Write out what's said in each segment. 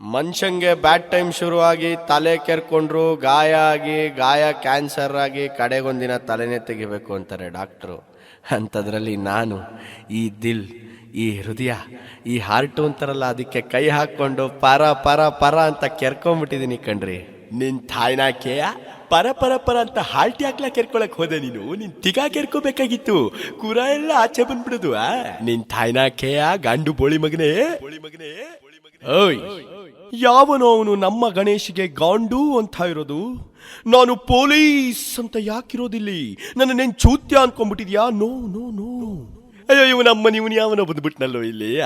ಮನುಷ್ಯಂಗೆ bad time ಶುರುವಾಗಿ ತಲೆ ಕೆರ್ಕೊಂಡ್ರು, ಗಾಯ ಆಗಿ, ಗಾಯ ಕ್ಯಾನ್ಸರ್ ಆಗಿ ಕಡೆಗೊಂದಿನ ತಲೆನೇ ತೆಗಿಬೇಕು ಅಂತಾರೆ ಡಾಕ್ಟ್ರು ಅಂಥದ್ರಲ್ಲಿ ನಾನು, ಈ ದಿಲ್, ಈ ಹೃದಯ, ಈ ಹಾರ್ಟು ಅಂತಾರಲ್ಲ, ಅದಕ್ಕೆ ಕೈ ಹಾಕ್ಕೊಂಡು ಪರ ಪರ ಪರ ಅಂತ ಕೆರ್ಕೊಂಬಿಟ್ಟಿದ್ದೀನಿ ಕಣ್ರಿ. ನಿನ್ನ ತಾಯ್ನಾಕೆಯ? ಪರ ಪರ ಪರ ಅಂತ ಹಾಲ್ಟಿ ಹಾಕ್ಲಾ ಕೆರ್ಕೊಳಕ್ ಹೋದೆ ನೀನು. ನಿನ್ ತಿಗಾ ಕೆರ್ಕೋಬೇಕಾಗಿತ್ತು. ಕುರ ಎಲ್ಲ ಆಚೆ ಬಂದ್ಬಿಡುದು, ಆ? ನಿನ್ ತಾಯ್ನಾಕೆಯ ಗಂಡು ಬೋಳಿ ಮಗನೇ? ಬೋಳಿ ಮಗನೇ ಓಯ್, ಯಾವನೋ ಅವನು ನಮ್ಮ ಗಣೇಶಿಗೆ ಗಾಂಡು ಅಂತ ಇರೋದು? ನಾನು ಪೊಲೀಸ್ ಅಂತ ಯಾಕಿರೋದಿಲ್ಲಿ? ನನ್ನ ನೆನ್ ಚೂತ್ಯ ಅನ್ಕೊಂಡ್ಬಿಟ್ಟಿದ್ಯಾ ನೋ ನೋ ನೋ. ಅಯ್ಯೋ ಇವನಮ್ಮ ಇವನು ಯಾವನೋ ಬಂದ್ಬಿಟ್ನಲ್ಲೋ ಇಲ್ಲಿ?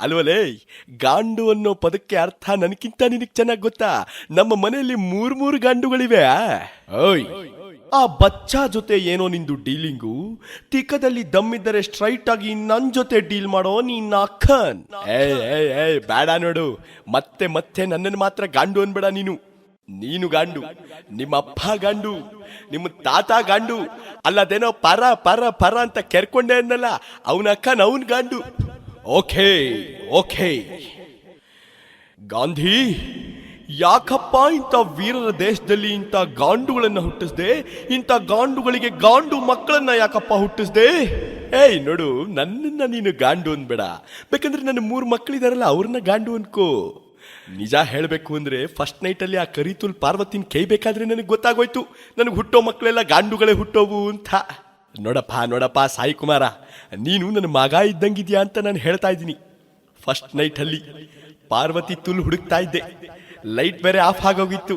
ಅಲ್ವಲೇ? ಗಾಂಡು ಅನ್ನೋ ಪದಕ್ಕೆ ಅರ್ಥ ನನಗಿಂತ ನಿನಗೆ ಚೆನ್ನಾಗಿ ಗೊತ್ತಾ? ನಮ್ಮ ಮನೆಯಲ್ಲಿ ಮೂರ್ ಮೂರು ಗಾಂಡುಗಳಿವೆ? ಓಯ್! ಆ ಬಚ್ಚ ಜೊತೆ ಏನೋ ನಿಂದು ಡೀಲಿಂಗು? ತಿಕ್ಕದಲ್ಲಿ ದಮ್ಮಿದ್ದರೆ ಸ್ಟ್ರೈಟ್ ಆಗಿ ನನ್ ಜೊತೆ ಡೀಲ್ ಮಾಡೋ ನೀನ್ ಅಕ್ಕನ್. ಏಯ್ ಏಯ್ ಏಯ್, ಬೇಡ ನೋಡು. ಮತ್ತೆ ಮತ್ತೆ ನನ್ನನ್ನು ಮಾತ್ರ ಗಾಂಡು ಅನ್ಬೇಡ ನೀನು. ನೀನು ಗಂಡು, ನಿಮ್ಮ ಅಪ್ಪ ಗಾಂಡು, ನಿಮ್ಮ ತಾತ ಗಂಡು, ಅಲ್ಲದೇನೋ ಪರ ಪರ ಪರ ಅಂತ ಕೆರ್ಕೊಂಡೆ ಅನ್ನಲ್ಲ ಅವನ ಅಕ್ಕನ ಅವನ್ ಗಾಂಡು. Okay okay. ಗಾಂಧಿ, ಯಾಕಪ್ಪ ಇಂಥ ವೀರರ ದೇಶದಲ್ಲಿ ಇಂಥ ಗಾಂಡುಗಳನ್ನ ಹುಟ್ಟಿಸ್ದೆ? ಇಂಥ ಗಾಂಡುಗಳಿಗೆ ಗಾಂಡು ಮಕ್ಕಳನ್ನ ಯಾಕಪ್ಪ ಹುಟ್ಟಿಸ್ದೆ? ಏಯ್, ನೋಡು, ನನ್ನನ್ನ ನೀನು ಗಾಂಡು ಅನ್ಬೇಡ. ಬೇಕಂದ್ರೆ ನನ್ನ ಮೂರು ಮಕ್ಕಳಿದಾರಲ್ಲ ಅವ್ರನ್ನ ಗಾಂಡು ಅನ್ಕೋ. ನಿಜ ಹೇಳಬೇಕು ಅಂದರೆ ಫಸ್ಟ್ ನೈಟಲ್ಲಿ ಆ ಕರಿತುಲ್ ಪಾರ್ವತಿನ ಕೈಬೇಕಾದ್ರೆ ನನಗೆ ಗೊತ್ತಾಗೋಯ್ತು. ನನಗೆ ಹುಟ್ಟೋ ಮಕ್ಕಳೆಲ್ಲ ಗಾಂಡುಗಳೇ ಹುಟ್ಟೋವು ಅಂತ. ನೋಡಪ್ಪ ನೋಡಪ್ಪ, ಸಾಯಿ ಕುಮಾರ, ನೀನು ನನ್ನ ಮಗ ಇದ್ದಂಗಿದ್ಯಾ ಅಂತ ನಾನು ಹೇಳ್ತಾ ಇದ್ದೀನಿ. ಫಸ್ಟ್ ನೈಟಲ್ಲಿ ಪಾರ್ವತಿ ತುಲ್ ಹುಡುಕ್ತಾ ಇದ್ದೆ. ಲೈಟ್ ಬೇರೆ ಆಫ್ ಆಗೋಗಿತ್ತು.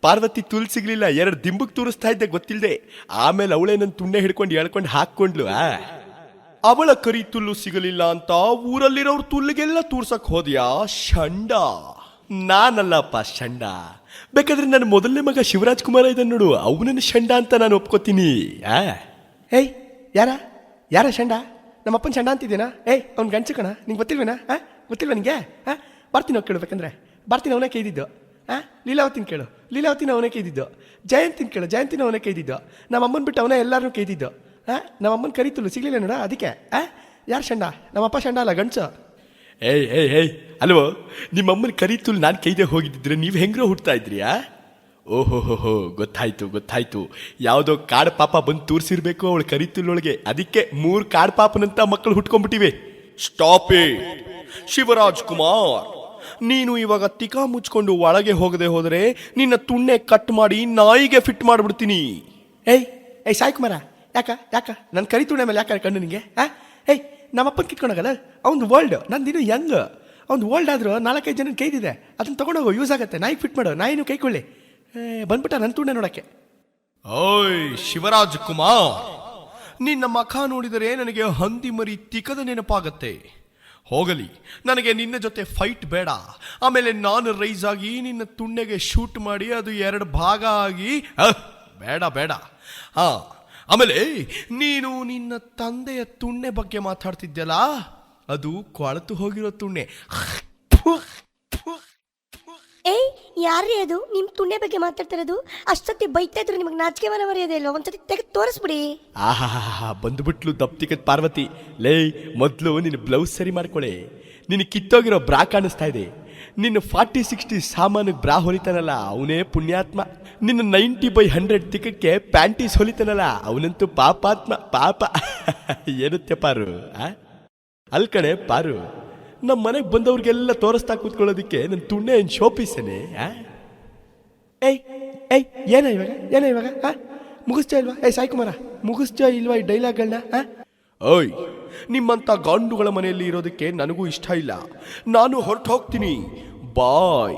ಪಾರ್ವತಿ ತುಲ್ ಸಿಗಲಿಲ್ಲ, ಎರಡು ದಿಂಬಕ್ಕೆ ತೂರಿಸ್ತಾ ಇದ್ದೆ ಗೊತ್ತಿಲ್ಲದೆ ಆಮೇಲೆ ಅವಳೇ ನನ್ನ ತುಂಡೆ ಹಿಡ್ಕೊಂಡು ಎಳ್ಕೊಂಡು ಹಾಕ್ಕೊಂಡ್ಲು ಆ. ಅವಳ ಕರಿ ತುಲ್ಲು ಸಿಗಲಿಲ್ಲ ಅಂತ ಊರಲ್ಲಿರೋರು ತುಲ್ಲಿಗೆಲ್ಲ ತೂರ್ಸಕ್ ಹೋದ್ಯಾ? ಷಂಡ. ನಾನಲ್ಲಪ್ಪ ಷಂಡ. ಬೇಕಾದ್ರೆ ನನ್ನ ಮೊದಲನೇ ಮಗ ಶಿವರಾಜ್ ಕುಮಾರ ಇದನ್ನ ನೋಡು, ಅವನನ್ನು ಶಂಡ ಅಂತ ನಾನು ಒಪ್ಕೋತೀನಿ. ಆ? ಏಯ್, ಯಾರ? ಯಾರ ಷಂಡ? ನಮ್ಮಪ್ಪನ ಷಂಡ ಅಂತಿದ್ದೀನಾ? ಏಯ್, ಅವ್ನು ಗಂಚು ಕಣ, ನಿಂಗೆ ಗೊತ್ತಿಲ್ವೇನಾ? ಹಾಂ ಗೊತ್ತಿಲ್ವ ನಿಂಗೆ? ಹಾಂ ಬರ್ತೀನಿ ಹೋಗಿ ಕೇಳಬೇಕಂದ್ರೆ ಬರ್ತೀನಿ ಅವನೇ ಕೈದಿದ್ದು ಹಾಂ ಲೀಲಾವತಿನ ಕೇಳು. ಲೀಲಾವತಿನ ಅವನೇ ಕೈದಿದ್ದು ಜಯಂತಿನ ಕೇಳು, ಜಯಂತಿನ ಅವನೇ ಕೈದಿದ್ದು ನಮ್ಮ ಅಮ್ಮನ ಬಿಟ್ಟು ಅವನೇ ಎಲ್ಲರನ್ನೂ ಕೈದಿದ್ದು ಆ ನಮ್ಮ ಅಮ್ಮನ ಕರೀತಿಲ್ಲ ಸಿಗ್ಲಿಲ್ಲ ನೋಡ ಅದಕ್ಕೆ. ಆ ಯಾರು ಶಂಡ? ನಮ್ಮಪ್ಪ ಶಂಡ ಅಲ್ಲ ಗಂಡ್ಸ. ಏಯ್ ಏಯ್ ಏಯ್ ಅಲ್ವೋ? ನಿಮ್ಮಮ್ಮನ ಕರೀತುಲ್ ನಾನು ಕೈದೆ ಹೋಗಿದ್ದಿದ್ರೆ ನೀವು ಹೆಂಗ್ರೋ ಹುಡ್ತಾ ಇದ್ರಿಯಾ ಓಹೋ ಹೋ ಹೋ ಗೊತ್ತಾಯ್ತು ಗೊತ್ತಾಯ್ತು. ಯಾವುದೋ ಕಾಡು ಪಾಪ ಬಂದು ತೋರಿಸಿರ್ಬೇಕು ಅವಳು ಕರೀತಿಲ್ಲೊಳಗೆ. ಅದಕ್ಕೆ ಮೂರು ಕಾಡು ಪಾಪನಂತ ಮಕ್ಕಳು ಹುಟ್ಕೊಂಡ್ಬಿಟ್ಟಿವೆ ಸ್ಟಾಪ್ ಶಿವರಾಜ್ ಕುಮಾರ್ ನೀನು ಇವಾಗ ತಿಕಾ ಮುಚ್ಕೊಂಡು ಒಳಗೆ ಹೋಗದೆ ಹೋದರೆ ನಿನ್ನ ತುಣ್ಣೆ ಕಟ್ ಮಾಡಿ ನಾಯಿಗೆ ಫಿಟ್ ಮಾಡ್ಬಿಡ್ತೀನಿ. ಏಯ್ ಏಯ್ ಸಾಯ್ ಕುಮಾರ ಯಾಕ ಯಾಕ? ನನ್ನ ಕರಿ ತುಣೆ ಮೇಲೆ ಯಾಕೆ ಕಣ್ಣು ನಿಂಗೆ? ಹಾ ಏಯ್ ನಮ್ಮಪ್ಪನ ಕಿತ್ಕೊಂಡೋಗಲ್ಲ? ಅವ್ನು ವರ್ಲ್ಡ್ ನಂದಿನ್ನು ಯಂಗ್ ಅವ್ನು ವರ್ಲ್ಡ್ ಆದರೂ ನಾಲ್ಕೈದು ಜನ ಕೈದಿದೆ ಅದನ್ನು ತೊಗೊಂಡೋಗು ಯೂಸ್ ಆಗುತ್ತೆ. ನಾಯಿಗೆ ಫಿಟ್ ಮಾಡು. ನಾಯಿನೂ ಕೈಕೊಳ್ಳಿ. ಬಂದ್ಬಿಟ್ಟ ನನ್ನ ತುಂಡೆ ನೋಡಕ್ಕೆ. ಓಯ್, ಶಿವರಾಜ್ ಕುಮಾರ್. ನಿನ್ನ ಮಖ ನೋಡಿದರೆ ನನಗೆ ಹಂದಿ ಮರಿ ತಿಕ್ಕದ ನೆನಪಾಗತ್ತೆ. ಹೋಗಲಿ, ನನಗೆ ನಿನ್ನ ಜೊತೆ ಫೈಟ್ ಬೇಡ. ಆಮೇಲೆ ನಾನು ರೈಸ್ ಆಗಿ ನಿನ್ನ ತುಂಡೆಗೆ ಶೂಟ್ ಮಾಡಿ ಅದು ಎರಡು ಭಾಗ ಆಗಿ ಬೇಡ ಬೇಡ. ಹಾ ಆಮೇಲೆ ನೀನು ನಿನ್ನ ತಂದೆಯ ತುಣ್ಣೆ ಬಗ್ಗೆ ಮಾತಾಡ್ತಿದ್ಯಲ್ಲ? ಅದು ಕೊಳತು ಹೋಗಿರೋ ತುಣ್ಣೆ. ಏಯ್ ಯಾರೇ ಅದು? ನಿಮ್ ತುಣ್ಣೆ ಬಗ್ಗೆ ಮಾತಾಡ್ತಿರೋದು? ಅಷ್ಟೊತ್ತಿ ಬೈತಾ ಇದ್ರು ನಿಮಗೆ ನಾಚಿಕೆ ಮನ ಮರ್ಯಾದೆ ಇಲ್ವಾ? ಒಂದ್ಸತಿ ತೆಗೆದು ತೋರಿಸ್ಬಿಡಿ. ಆಹಾ ಬಂದ್ಬಿಟ್ಲು ದಪ್ತಿಕತ್ ಪಾರ್ವತಿ. ಲೇ ಮೊದಲು ನಿನ್ನ ಬ್ಲೌಸ್ ಸರಿ ಮಾಡ್ಕೊಳೆ. ನಿನ್ನ ಕಿತ್ತೋಗಿರೋ ಬ್ರಾ ಕಾಣಿಸ್ತಾ ಇದೆ. ನಿನ್ನ ಫಾರ್ಟಿ ಸಿಕ್ಸ್ಟಿ ಸಾಮಾನಿಗೆ ಬ್ರಾ ಹೊಲಿತಾನಲ್ಲ, ಅವನೇ ಪುಣ್ಯಾತ್ಮ. ನಿನ್ನ ನೈಂಟಿ ಬೈ ಹಂಡ್ರೆಡ್ ತಿಕ್ಕಕ್ಕೆ ಪ್ಯಾಂಟೀಸ್ ಹೊಲಿತಾನಲ್ಲ, ಅವನಂತೂ ಪಾಪಾತ್ಮ, ಪಾಪ. ಏನುತ್ತೆ ಪಾರು ಅಲ್ ಕಣೆ ಪಾರು ನಮ್ಮ ಮನೆಗೆ ಬಂದವ್ರಿಗೆಲ್ಲ ತೋರಿಸ್ತಾ ಕೂತ್ಕೊಳ್ಳೋದಕ್ಕೆ ನನ್ನ ತುಂಡೆ ಏನು ಶೋಪಿಸೇನೆ ಏಯ್ ಏಯ್, ಏನ ಇವಾಗ ಏನ ಇವಾಗ ಮುಗಿಸ್ತಾ ಇಲ್ವಾ? ಏಯ್ ಸಾಯಿ ಕುಮಾರ ಮುಗಿಸ್ತಾ ಇಲ್ವಾ ಈ ಡೈಲಾಗ್ಗಳನ್ನ ಓಯ್ ನಿಮ್ಮಂಥ ಗಾಂಡುಗಳ ಮನೆಯಲ್ಲಿ ಇರೋದಕ್ಕೆ ನನಗೂ ಇಷ್ಟ ಇಲ್ಲ. ನಾನು ಹೊರಟು ಹೋಗ್ತೀನಿ ಬಾಯ್.